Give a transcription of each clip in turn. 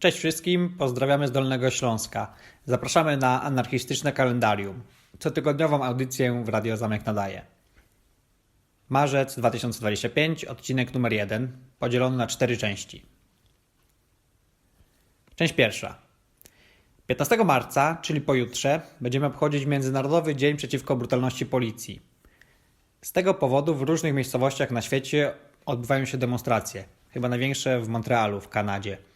Cześć wszystkim, pozdrawiamy z Dolnego Śląska. Zapraszamy na anarchistyczne kalendarium. Cotygodniową audycję w Radio Zamek nadaje. Marzec 2025, odcinek numer 1, podzielony na cztery części. Część pierwsza. 15 marca, czyli pojutrze, będziemy obchodzić Międzynarodowy Dzień Przeciwko Brutalności Policji. Z tego powodu w różnych miejscowościach na świecie odbywają się demonstracje. Chyba największe w Montrealu, w Kanadzie.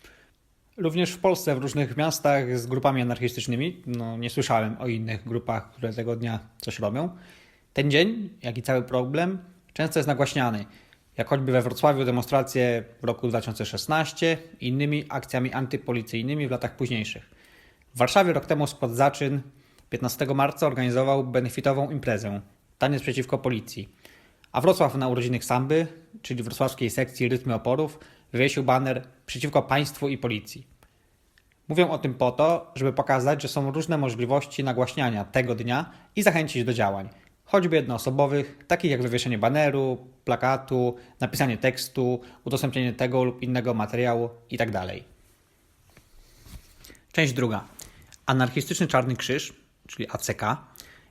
Również w Polsce, w różnych miastach z grupami anarchistycznymi. No, nie słyszałem o innych grupach, które tego dnia coś robią. Ten dzień, jak i cały problem, często jest nagłaśniany. Jak choćby we Wrocławiu demonstracje w roku 2016 i innymi akcjami antypolicyjnymi w latach późniejszych. W Warszawie rok temu skład Zaczyn 15 marca organizował benefitową imprezę Taniec przeciwko policji. A Wrocław na urodziny Samby, czyli wrocławskiej sekcji Rytmy Oporów, wywiesił baner przeciwko państwu i policji. Mówią o tym po to, żeby pokazać, że są różne możliwości nagłaśniania tego dnia i zachęcić do działań, choćby jednoosobowych, takich jak wywieszenie baneru, plakatu, napisanie tekstu, udostępnienie tego lub innego materiału itd. Część druga. Anarchistyczny Czarny Krzyż, czyli ACK,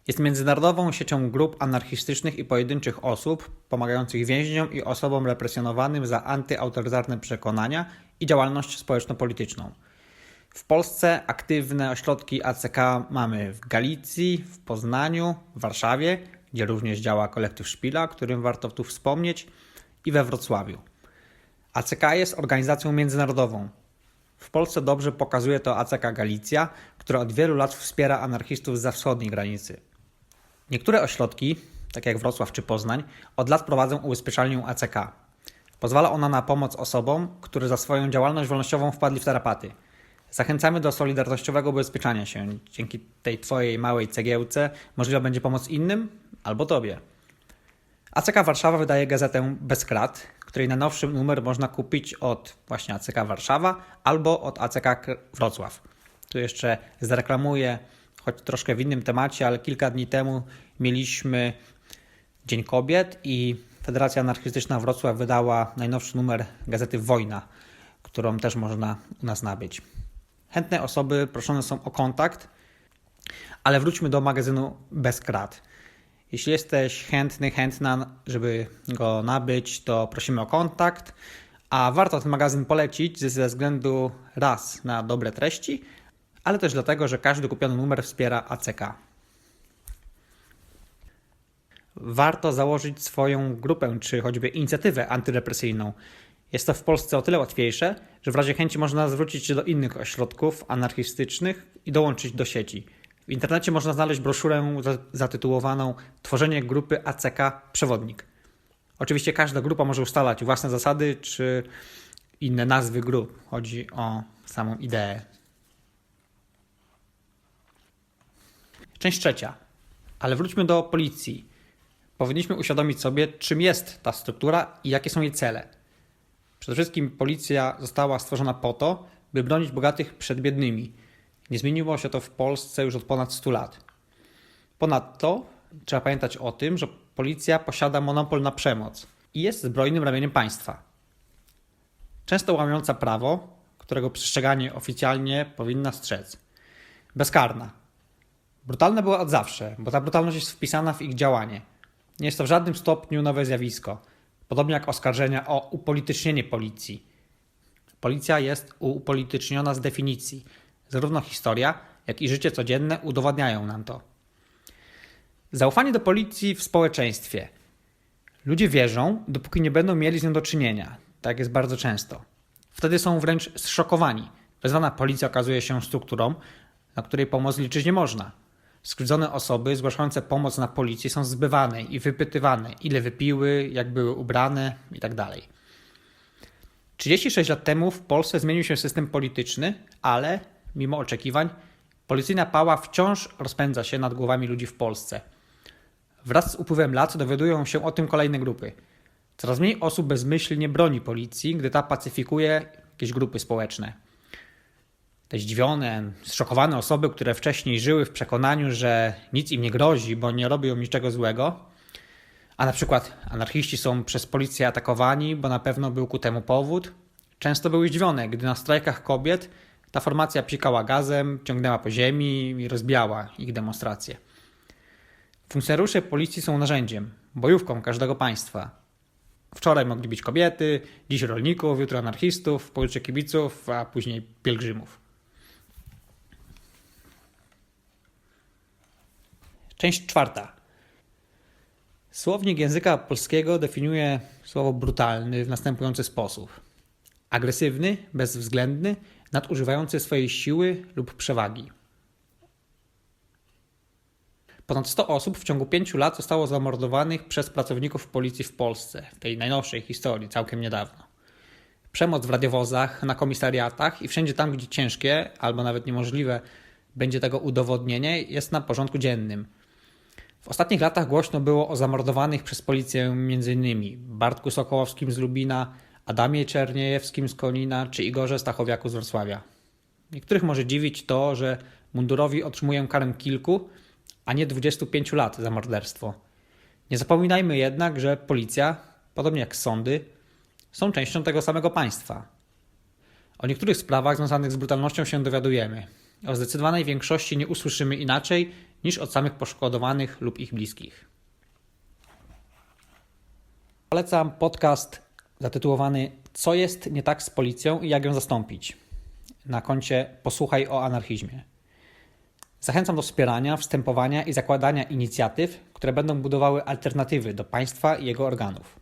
jest międzynarodową siecią grup anarchistycznych i pojedynczych osób pomagających więźniom i osobom represjonowanym za antyautorytarne przekonania i działalność społeczno-polityczną. W Polsce aktywne ośrodki ACK mamy w Galicji, w Poznaniu, w Warszawie, gdzie również działa kolektyw Szpila, o którym warto tu wspomnieć, i we Wrocławiu. ACK jest organizacją międzynarodową. W Polsce dobrze pokazuje to ACK Galicja, która od wielu lat wspiera anarchistów za wschodniej granicy. Niektóre ośrodki, tak jak Wrocław czy Poznań, od lat prowadzą ubezpieczalnię ACK. Pozwala ona na pomoc osobom, które za swoją działalność wolnościową wpadli w tarapaty. Zachęcamy do solidarnościowego ubezpieczania się. Dzięki tej Twojej małej cegiełce możliwa będzie pomoc innym albo Tobie. ACK Warszawa wydaje gazetę Bezkrat, której najnowszy numer można kupić od właśnie ACK Warszawa albo od ACK Wrocław. Tu jeszcze zareklamuję, choć troszkę w innym temacie, ale kilka dni temu mieliśmy Dzień Kobiet i Federacja Anarchistyczna Wrocław wydała najnowszy numer gazety Wojna, którą też można u nas nabyć. Chętne osoby proszone są o kontakt, ale wróćmy do magazynu Bezkrat. Jeśli jesteś chętny, chętna, żeby go nabyć, to prosimy o kontakt. A warto ten magazyn polecić ze względu raz na dobre treści, ale też dlatego, że każdy kupiony numer wspiera ACK. Warto założyć swoją grupę czy choćby inicjatywę antyrepresyjną. Jest to w Polsce o tyle łatwiejsze, że w razie chęci można zwrócić się do innych ośrodków anarchistycznych i dołączyć do sieci. W internecie można znaleźć broszurę zatytułowaną Tworzenie grupy ACK Przewodnik. Oczywiście każda grupa może ustalać własne zasady czy inne nazwy grup. Chodzi o samą ideę. Część trzecia. Ale wróćmy do policji. Powinniśmy uświadomić sobie, czym jest ta struktura i jakie są jej cele. Przede wszystkim policja została stworzona po to, by bronić bogatych przed biednymi. Nie zmieniło się to w Polsce już od ponad 100 lat. Ponadto trzeba pamiętać o tym, że policja posiada monopol na przemoc i jest zbrojnym ramieniem państwa. Często łamiąca prawo, którego przestrzeganie oficjalnie powinna strzec. Bezkarna. Brutalna była od zawsze, bo ta brutalność jest wpisana w ich działanie. Nie jest to w żadnym stopniu nowe zjawisko, podobnie jak oskarżenia o upolitycznienie policji. Policja jest upolityczniona z definicji. Zarówno historia, jak i życie codzienne udowadniają nam to. Zaufanie do policji w społeczeństwie. Ludzie wierzą, dopóki nie będą mieli z nią do czynienia. Tak jest bardzo często. Wtedy są wręcz zszokowani. Wezwana policja okazuje się strukturą, na której pomoc liczyć nie można. Skrzywdzone osoby zgłaszające pomoc na policję są zbywane i wypytywane, ile wypiły, jak były ubrane itd. 36 lat temu w Polsce zmienił się system polityczny, ale mimo oczekiwań, policyjna pała wciąż rozpędza się nad głowami ludzi w Polsce. Wraz z upływem lat dowiadują się o tym kolejne grupy. Coraz mniej osób bezmyślnie broni policji, gdy ta pacyfikuje jakieś grupy społeczne. Te zdziwione, zszokowane osoby, które wcześniej żyły w przekonaniu, że nic im nie grozi, bo nie robią niczego złego, a na przykład anarchiści są przez policję atakowani, bo na pewno był ku temu powód, Często były zdziwione, gdy na strajkach kobiet ta formacja psikała gazem, ciągnęła po ziemi i rozbijała ich demonstracje. Funkcjonariusze policji są narzędziem, bojówką każdego państwa. Wczoraj mogli być kobiety, dziś rolników, jutro anarchistów, pojutrze kibiców, a później pielgrzymów. Część czwarta. Słownik języka polskiego definiuje słowo brutalny w następujący sposób: agresywny, bezwzględny, nadużywający swojej siły lub przewagi. Ponad 100 osób w ciągu 5 lat zostało zamordowanych przez pracowników policji w Polsce, w tej najnowszej historii, całkiem niedawno. Przemoc w radiowozach, na komisariatach i wszędzie tam, gdzie ciężkie albo nawet niemożliwe będzie tego udowodnienie, jest na porządku dziennym. W ostatnich latach głośno było o zamordowanych przez policję m.in. Bartku Sokołowskim z Lubina, Adamie Czerniejewskim z Konina czy Igorze Stachowiaku z Wrocławia. Niektórych może dziwić to, że mundurowi otrzymują karę kilku, a nie 25 lat za morderstwo. Nie zapominajmy jednak, że policja, podobnie jak sądy, są częścią tego samego państwa. O niektórych sprawach związanych z brutalnością się dowiadujemy. O zdecydowanej większości nie usłyszymy inaczej niż od samych poszkodowanych lub ich bliskich. Polecam podcast zatytułowany Co jest nie tak z policją i jak ją zastąpić? na koncie Posłuchaj o anarchizmie. Zachęcam do wspierania, wstępowania i zakładania inicjatyw, które będą budowały alternatywy do państwa i jego organów.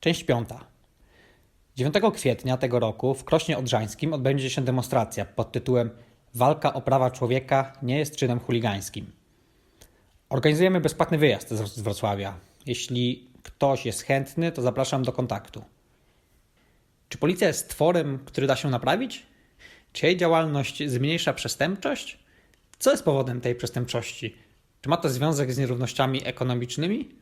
Część piąta. 9 kwietnia tego roku w Krośnie Odrzańskim odbędzie się demonstracja pod tytułem Walka o prawa człowieka nie jest czynem chuligańskim. Organizujemy bezpłatny wyjazd z Wrocławia. Jeśli ktoś jest chętny, to zapraszam do kontaktu. Czy policja jest tworem, który da się naprawić? Czy jej działalność zmniejsza przestępczość? Co jest powodem tej przestępczości? Czy ma to związek z nierównościami ekonomicznymi?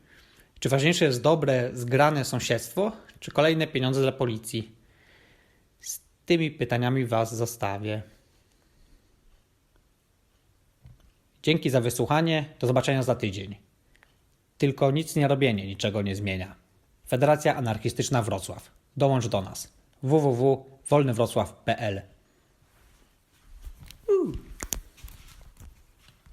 Czy ważniejsze jest dobre, zgrane sąsiedztwo, czy kolejne pieniądze dla policji? Z tymi pytaniami Was zostawię. Dzięki za wysłuchanie. Do zobaczenia za tydzień. Tylko nic nie robienie niczego nie zmienia. Federacja Anarchistyczna Wrocław. Dołącz do nas. www.wolnywrocław.pl